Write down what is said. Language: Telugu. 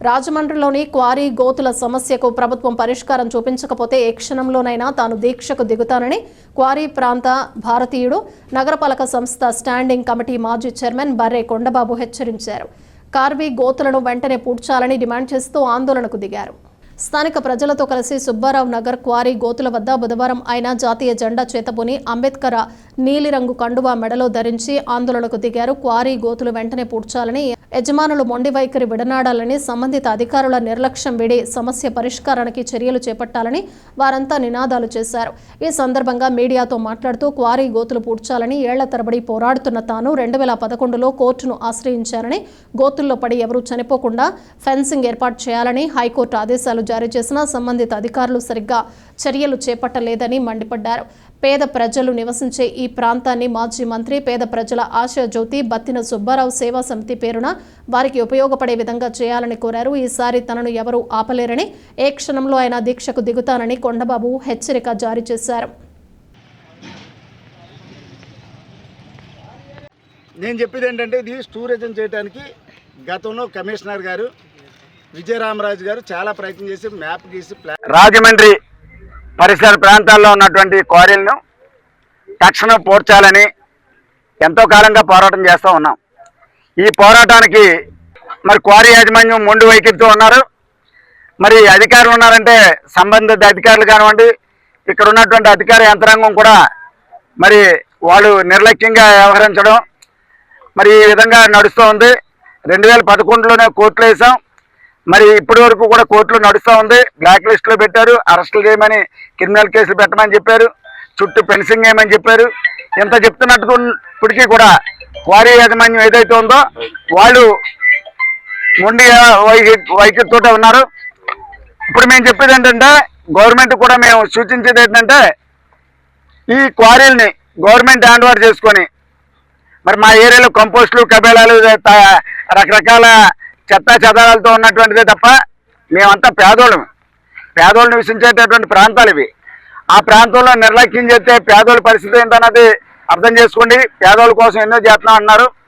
రాజమండ్రిలోని క్వారీ గోతుల సమస్యకు ప్రభుత్వం పరిష్కారం చూపించకపోతే ఏ క్షణంలోనైనా తాను దీక్షకు దిగుతానని క్వారీ ప్రాంత భారతీయుడు నగరపాలక సంస్థ స్టాండింగ్ కమిటీ మాజీ చైర్మన్ బర్రే కొండబాబు హెచ్చరించారు. కార్బీ గోతులను వెంటనే పూడ్చాలని డిమాండ్ చేస్తూ ఆందోళనకు దిగారు. స్థానిక ప్రజలతో కలిసి సుబ్బారావు నగర్ క్వారీ గోతుల వద్ద బుధవారం ఆయన జాతీయ జెండా చేతబుని అంబేద్కర్ నీలిరంగు కండువా మెడలో ధరించి ఆందోళనకు దిగారు. క్వారీ గోతులు వెంటనే పూడ్చాలని యజమానులు మొండి వైఖరి విడనాడాలని సంబంధిత అధికారుల నిర్లక్ష్యం విడి సమస్య పరిష్కారానికి చర్యలు చేపట్టాలని వారంతా నినాదాలు చేశారు. ఈ సందర్భంగా మీడియాతో మాట్లాడుతూ క్వారీ గోతులు పూడ్చాలని ఏళ్ళ తరబడి పోరాడుతున్న తాను రెండు వేల పదకొండులో కోర్టును ఆశ్రయించారని గోతుల్లో పడి ఎవరూ చనిపోకుండా ఫెన్సింగ్ ఏర్పాటు చేయాలని హైకోర్టు ఆదేశాలు జారీ చేసినా సంబంధిత అధికారులు సరిగ్గా చర్యలు చేపట్టలేదని మండిపడ్డారు. పేద ప్రజలు నివసించే ఈ ప్రాంతాన్ని మాజీ మంత్రి పేద ప్రజల ఆశయ జ్యోతి బత్తిన సుబ్బారావు సేవా సమితి పేరున వారికి ఉపయోగపడే విధంగా చేయాలని కోరారు. ఈసారి తనను ఎవరూ ఆపలేరని ఏ క్షణంలో ఆయన దీక్షకు దిగుతానని కొండబాబు హెచ్చరిక జారీ చేశారు. నేను చెప్పేది ఏంటంటే ఇది టూరిజం చేయడానికి గతంలో కమిషనర్ గారు విజయరామరాజు గారు చాలా ప్రయత్నం చేసి మ్యాప్ గీసి ప్లాన్ రాజమండ్రి పరిసర ప్రాంతాల్లో ఉన్నటువంటి క్వారీలను తక్షణం పోర్చాలని ఎంతో కాలంగా పోరాటం చేస్తూ ఉన్నాం. ఈ పోరాటానికి మరి క్వారీ యాజమాన్యం మొండు వైఖరితో ఉన్నారు. మరి అధికారులు ఉన్నారంటే సంబంధిత అధికారులు కానివ్వండి ఇక్కడ ఉన్నటువంటి అధికార యంత్రాంగం కూడా మరి వాళ్ళు నిర్లక్ష్యంగా వ్యవహరించడం మరి ఈ విధంగా నడుస్తూ ఉంది. రెండు వేల పదకొండులోనే కోర్టులు వేసాం. మరి ఇప్పటి వరకు కూడా కోర్టులో నడుస్తూ ఉంది. బ్లాక్ లిస్ట్లో పెట్టారు. అరెస్టులు చేయమని క్రిమినల్ కేసులు పెట్టమని చెప్పారు. చుట్టూ ఫెన్సింగ్ చేయమని చెప్పారు. ఎంత చెప్తున్నట్టు ఇప్పటికీ కూడా క్వారీ యాజమాన్యం ఏదైతే ఉందో వాళ్ళు మొండి వైఖరితో ఉన్నారు. ఇప్పుడు మేము చెప్పేది ఏంటంటే గవర్నమెంట్ కూడా మేము సూచించేది ఏంటంటే ఈ క్వారీల్ని గవర్నమెంట్ హ్యాండ్ ఓవర్ చేసుకొని మరి మా ఏరియాలో కంపోస్టులు కబేళాలు త- రకరకాల చెత్త చెదారాలతో ఉన్నటువంటిదే తప్ప మేమంతా పేదోళ్ళం. పేదోళ్ళు నివసించేటటువంటి ప్రాంతాలు ఇవి. ఆ ప్రాంతంలో నిర్లక్ష్యం చేస్తే పేదోళ్ళ పరిస్థితి ఏంటన్నది అర్థం చేసుకోండి. పేదోళ్ళ కోసం ఎన్నో చేస్తున్నాం అన్నారు.